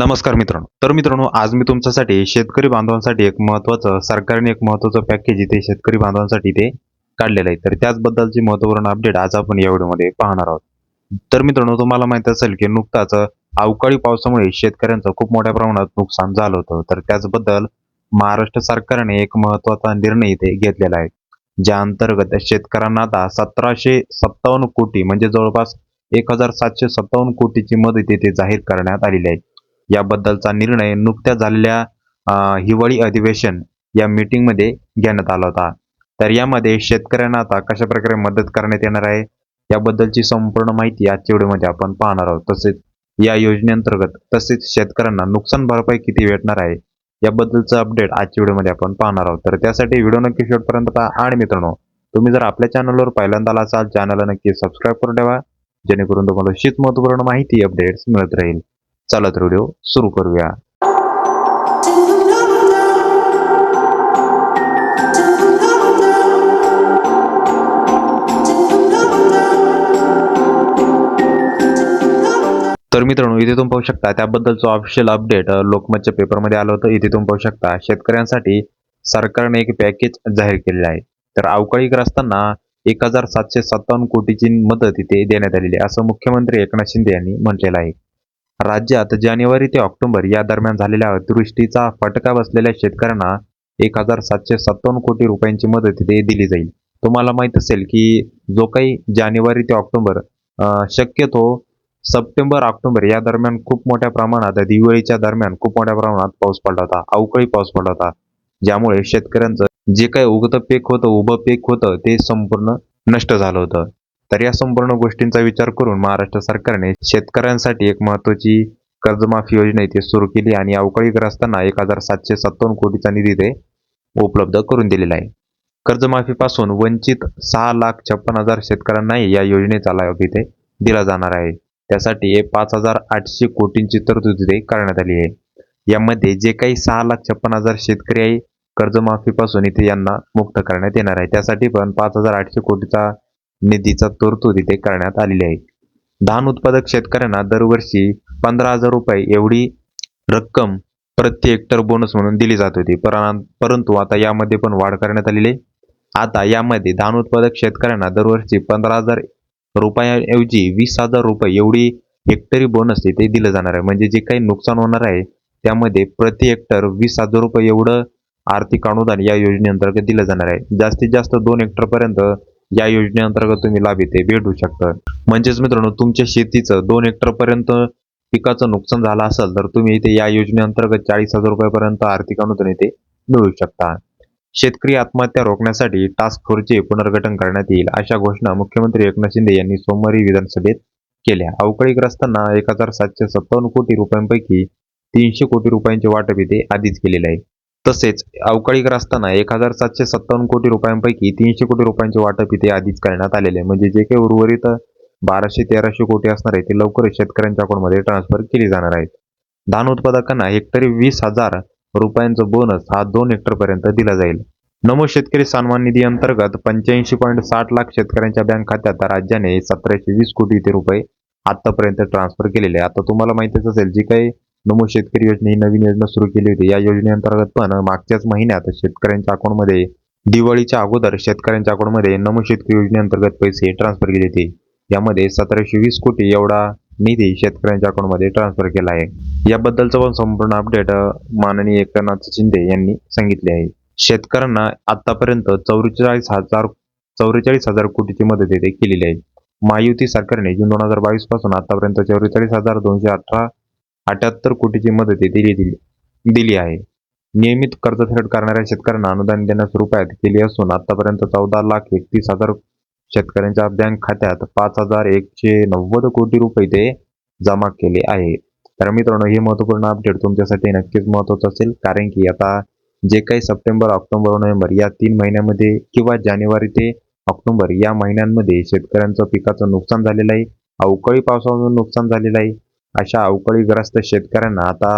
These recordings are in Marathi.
नमस्कार मित्रांनो. तर मित्रांनो आज मी तुमच्यासाठी शेतकरी बांधवांसाठी एक महत्वाचं सरकारने एक महत्त्वाचं पॅकेज इथे शेतकरी बांधवांसाठी ते काढलेलं आहे. तर त्याचबद्दलची महत्त्वपूर्ण अपडेट आज आपण या व्हिडिओमध्ये पाहणार आहोत. तर मित्रांनो तुम्हाला माहीत असेल की नुकताच अवकाळी पावसामुळे शेतकऱ्यांचं खूप मोठ्या प्रमाणात नुकसान झालं होतं. तर त्याचबद्दल महाराष्ट्र सरकारने एक महत्त्वाचा निर्णय इथे घेतलेला आहे. ज्या अंतर्गत शेतकऱ्यांना आता सतराशे सत्तावन्न कोटी म्हणजे जवळपास एक हजार सातशे सत्तावन्न कोटीची मदत इथे जाहीर करण्यात आलेली आहे. याबद्दलचा निर्णय नुकत्याच झालेल्या हिवाळी अधिवेशन या मीटिंगमध्ये घेण्यात आला होता. तर यामध्ये शेतकऱ्यांना आता कशा प्रकारे मदत करण्यात येणार आहे याबद्दलची संपूर्ण माहिती आजच्या व्हिडिओमध्ये आपण पाहणार आहोत. तसेच या योजनेअंतर्गत तसेच शेतकऱ्यांना नुकसान भरपाई किती भेटणार आहे याबद्दलचं अपडेट आजच्या व्हिडिओमध्ये आपण पाहणार आहोत. तर त्यासाठी व्हिडिओ नक्की शेवटपर्यंत पहा. आणि मित्रांनो तुम्ही जर आपल्या चॅनलवर पहिल्यांदा आला असाल चॅनलला नक्की सबस्क्राईब करून ठेवा जेणेकरून तुम्हाला अशीच महत्त्वपूर्ण माहिती अपडेट्स मिळत राहील. चला तर व्हिडिओ सुरू करूया. तर मित्रांनो इथे तुम्ही पाहू शकता त्याबद्दलचं ऑफिशियल अपडेट लोकमतच्या पेपरमध्ये आलं होतं. इथे तुम्ही पाहू शकता शेतकऱ्यांसाठी सरकारने एक पॅकेज जाहीर केलेलं आहे. तर अवकाळी ग्रस्तांना एक हजार सातशे सत्तावन्न कोटीची मदत इथे देण्यात आलेली आहे. असं मुख्यमंत्री एकनाथ शिंदे यांनी म्हटलेलं आहे. राज्यात जानेवारी ते ऑक्टोबर या दरम्यान झालेल्या अतिवृष्टीचा फटका बसलेल्या शेतकऱ्यांना एक हजार सातशे सत्तावन्न कोटी रुपयांची मदत इथे दिली जाईल. तुम्हाला माहीत असेल की जो काही जानेवारी ते ऑक्टोबर शक्यतो सप्टेंबर ऑक्टोबर या दरम्यान खूप मोठ्या प्रमाणात दिवाळीच्या दरम्यान खूप मोठ्या प्रमाणात पाऊस पडला होता. अवकाळी पाऊस पडला होता. ज्यामुळे शेतकऱ्यांचं जे काही उगतं पीक होतं उभं पीक होतं ते संपूर्ण नष्ट झालं होतं. तर या संपूर्ण गोष्टींचा विचार करून महाराष्ट्र सरकारने शेतकऱ्यांसाठी एक महत्वाची कर्जमाफी योजना इथे सुरू केली आणि अवकाळीग्रस्तांना एक हजार सातशे सत्तावन्न कोटीचा निधी ते उपलब्ध करून दिलेला आहे. कर्जमाफीपासून वंचित सहा लाख छप्पन हजार शेतकऱ्यांनाही या योजनेचा लाभ इथे दिला जाणार आहे. त्यासाठी हे पाच हजार आठशे कोटींची तरतूद इथे करण्यात आली आहे. यामध्ये जे काही सहा लाख छप्पन हजार शेतकरी आहे कर्जमाफीपासून इथे यांना मुक्त करण्यात येणार आहे. त्यासाठी पण पाच हजार आठशे कोटीचा निधीचा तरतूद इथे करण्यात आलेली आहे. धान उत्पादक शेतकऱ्यांना दरवर्षी पंधरा हजार रुपये एवढी रक्कम प्रति हेक्टर बोनस म्हणून दिली जात होती. परंतु आता यामध्ये पण वाढ करण्यात आलेली आहे. आता यामध्ये धान उत्पादक शेतकऱ्यांना दरवर्षी पंधरा हजार रुपयाऐवजी वीस हजार रुपये एवढी हेक्टरी बोनस इथे दिलं जाणार आहे. म्हणजे जे काही नुकसान होणार आहे त्यामध्ये प्रति हेक्टर वीस हजार रुपये एवढं आर्थिक अनुदान या योजनेअंतर्गत दिलं जाणार आहे. जास्तीत जास्त दोन हेक्टरपर्यंत या योजनेअंतर्गत तुम्ही लाभ इथे भेटू शकता. म्हणजेच मित्रांनो तुमच्या शेतीचं दोन हेक्टर पर्यंत पिकाचं नुकसान झालं असेल तर तुम्ही इथे या योजनेअंतर्गत चाळीस हजार रुपयापर्यंत आर्थिक अनुदान इथे मिळवू शकता. शेतकरी आत्महत्या रोखण्यासाठी टास्क फोर्सचे पुनर्गठन करण्यात येईल अशा घोषणा मुख्यमंत्री एकनाथ शिंदे यांनी सोमवारी विधानसभेत केल्या. अवकाळीग्रस्तांना एक हजार सातशे सत्तावन्न कोटी रुपयांपैकी तीनशे कोटी रुपयांचे वाटप इथे आधीच केलेले आहे. तसेच अवकाळी अवकाळीग्रस्तांना एक हजार सातशे सत्तावन्न कोटी रुपयांपैकी तीनशे कोटी रुपयांचे वाटप इथे आधीच करण्यात आलेले आहे. म्हणजे जे काही उर्वरित बाराशे तेराशे कोटी असणार आहे ते लवकरच शेतकऱ्यांच्या अकाउंटमध्ये ट्रान्सफर केली जाणार आहेत. धान उत्पादकांना हेक्टरी वीस हजार रुपयांचा बोनस हा दोन हेक्टर पर्यंत दिला जाईल. नमो शेतकरी सन्मान निधी अंतर्गत पंच्याऐंशी पॉईंट साठ लाख शेतकऱ्यांच्या बँक खात्यात राज्याने सतराशे वीस कोटी रुपये आतापर्यंत ट्रान्सफर केलेले आता तुम्हाला माहितीच असेल जी काही नमो शेतकरी योजने ही नवीन योजना सुरू केली होती. या योजनेअंतर्गत पण मागच्याच महिन्यात शेतकऱ्यांच्या अकाउंटमध्ये दिवाळीच्या अगोदर शेतकऱ्यांच्या अकाउंटमध्ये नमो शेतकरी योजनेअंतर्गत पैसे ट्रान्सफर केले होते. यामध्ये सतराशे वीस कोटी एवढा निधी शेतकऱ्यांच्या अकाउंटमध्ये ट्रान्सफर केला आहे. याबद्दलचं पण संपूर्ण अपडेट माननीय एकनाथ शिंदे यांनी सांगितले आहे. शेतकऱ्यांना आतापर्यंत चौवेचाळीस हजार चौवेचाळीस हजार कोटीची मदत येथे केलेली आहे. महायुती सरकारने जून दोन हजार बावीसपासून आतापर्यंत चौवेचाळीस हजार दोनशे अठरा अठ्याहत्तर कोटीची मदत येथे दिली दिली आहे. नियमित कर्जफेड करणाऱ्या शेतकऱ्यांना अनुदान देण्यास रुपयात केली असून आतापर्यंत चौदा लाख एकतीस हजार शेतकऱ्यांच्या बँक खात्यात पाच हजार एकशे नव्वद कोटी रुपये ते जमा केले आहे. तर मित्रांनो हे महत्त्वपूर्ण अपडेट तुमच्यासाठी नक्कीच महत्त्वाचं असेल कारण की आता जे काही सप्टेंबर ऑक्टोबर नोव्हेंबर या तीन महिन्यामध्ये किंवा जानेवारी ते ऑक्टोबर या महिन्यांमध्ये शेतकऱ्यांचं पिकाचं नुकसान झालेलं आहे. अवकाळी पावसामुळे नुकसान झालेलं आहे. अशा अवकाळीग्रस्त शेतकऱ्यांना आता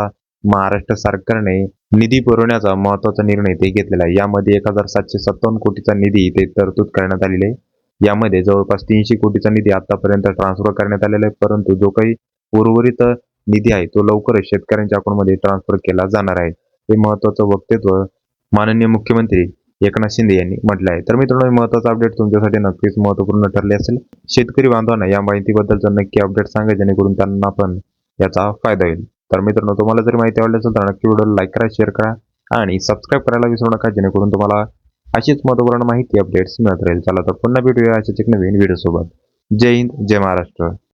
महाराष्ट्र सरकारने निधी पुरवण्याचा महत्त्वाचा निर्णय ते घेतलेला आहे. यामध्ये एक हजार सातशे सत्तावन्न कोटीचा निधी ते तरतूद करण्यात आलेला आहे. यामध्ये जवळपास तीनशे कोटीचा निधी आतापर्यंत ट्रान्सफर करण्यात आलेला आहे. परंतु जो काही उर्वरित निधी आहे तो लवकरच शेतकऱ्यांच्या अकाउंटमध्ये ट्रान्सफर केला जाणार आहे. हे महत्वाचं वक्तव्य माननीय मुख्यमंत्री एकनाथ शिंदे यांनी म्हटलं आहे तर मित्रांनो महत्त्वाचा अपडेट तुमच्यासाठी नक्कीच महत्त्वपूर्ण ठरले असेल. शेतकरी बांधवांना या माहितीबद्दलचं नक्की अपडेट सांगा जेणेकरून त्यांना पण याचा फायदा होईल. तर मित्रांनो तुम्हाला जर माहिती आवडली असेल तर नक्की व्हिडिओ लाईक करा शेअर करा आणि सबस्क्राईब करायला विसरू नका जेणेकरून तुम्हाला अशीच महत्त्वपूर्ण माहिती अपडेट्स मिळत राहील. चला तर पुन्हा भेटूया अशाच एक नवीन व्हिडिओसोबत जय हिंद जय महाराष्ट्र.